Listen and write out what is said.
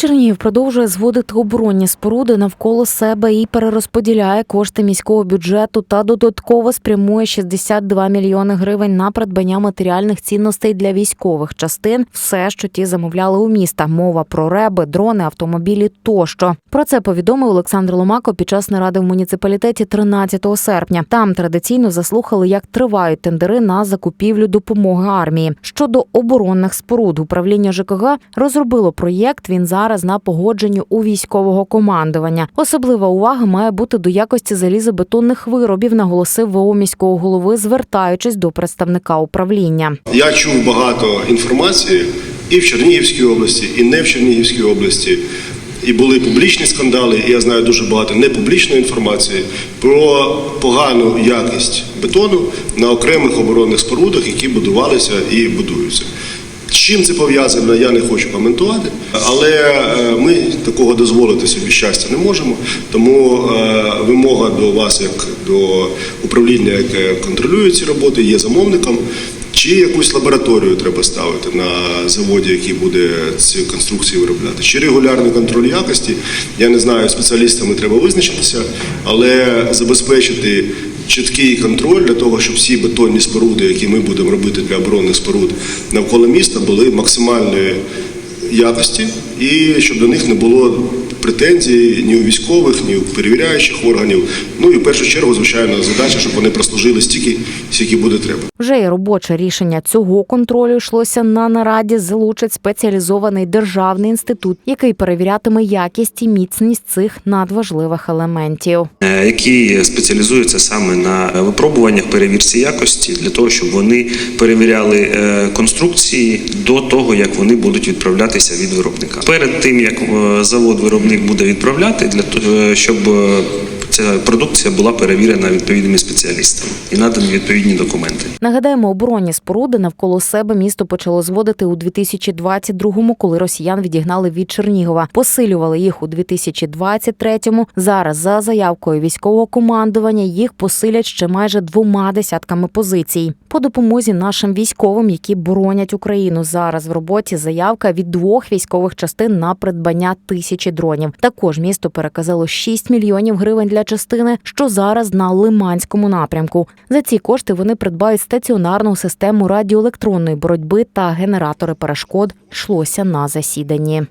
Чернігів продовжує зводити оборонні споруди навколо себе і перерозподіляє кошти міського бюджету та додатково спрямує 62 мільйони гривень на придбання матеріальних цінностей для військових частин. Все, що ті замовляли у міста. Мова про реби, дрони, автомобілі тощо. Про це повідомив Олександр Ломако під час наради в муніципалітеті 13 серпня. Там традиційно заслухали, як тривають тендери на закупівлю допомоги армії. Щодо оборонних споруд, управління ЖКГ розробило проєкт. Він зараз на погодженні у військового командування. Особлива увага має бути до якості залізобетонних виробів, наголосив ВО міського голови, звертаючись до представника управління. Я чув багато інформації і в Чернігівській області, і не в Чернігівській області. І були публічні скандали, і я знаю дуже багато непублічної інформації про погану якість бетону на окремих оборонних спорудах, які будувалися і будуються. Чим це пов'язано, я не хочу коментувати, але е, ми такого дозволити собі щастя не можемо. Тому е, вимога до вас, як до управління, яке контролює ці роботи, є замовником. Чи якусь лабораторію треба ставити на заводі, який буде ці конструкції виробляти? Чи регулярний контроль якості? Я не знаю, спеціалістами треба визначитися, але забезпечити чіткий контроль для того, щоб всі бетонні споруди, які ми будемо робити для оборонних споруд навколо міста, були максимальної якості, і щоб до них не було претензій ні у військових, ні у перевіряючих органів. Ну і в першу чергу, звичайно, задача, щоб вони прослужили стільки, скільки буде треба. Вже й робоче рішення цього контролю йшлося на нараді. Залучить спеціалізований державний інститут, який перевірятиме якість і міцність цих надважливих елементів. е, які спеціалізуються саме на випробуваннях перевірці якості для того, щоб вони перевіряли е, конструкції до того, як вони будуть відправлятися від виробника. Перед тим як е, завод-виробник буде відправляти, для того, щоб ця продукція була перевірена відповідними спеціалістами і надані відповідні документи. Нагадаємо, оборонні споруди навколо себе місто почало зводити у 2022-му, коли росіян відігнали від Чернігова. Посилювали їх у 2023-му. Зараз за заявкою військового командування їх посилять ще майже двома десятками позицій. По допомозі нашим військовим, які боронять Україну. Зараз в роботі заявка від двох військових частин на придбання тисячі дронів. Також місто переказало 6 мільйонів гривень для частини, що зараз на Лиманському напрямку. За ці кошти вони придбають стаціонарну систему радіоелектронної боротьби та генератори перешкод. Йшлося на засіданні.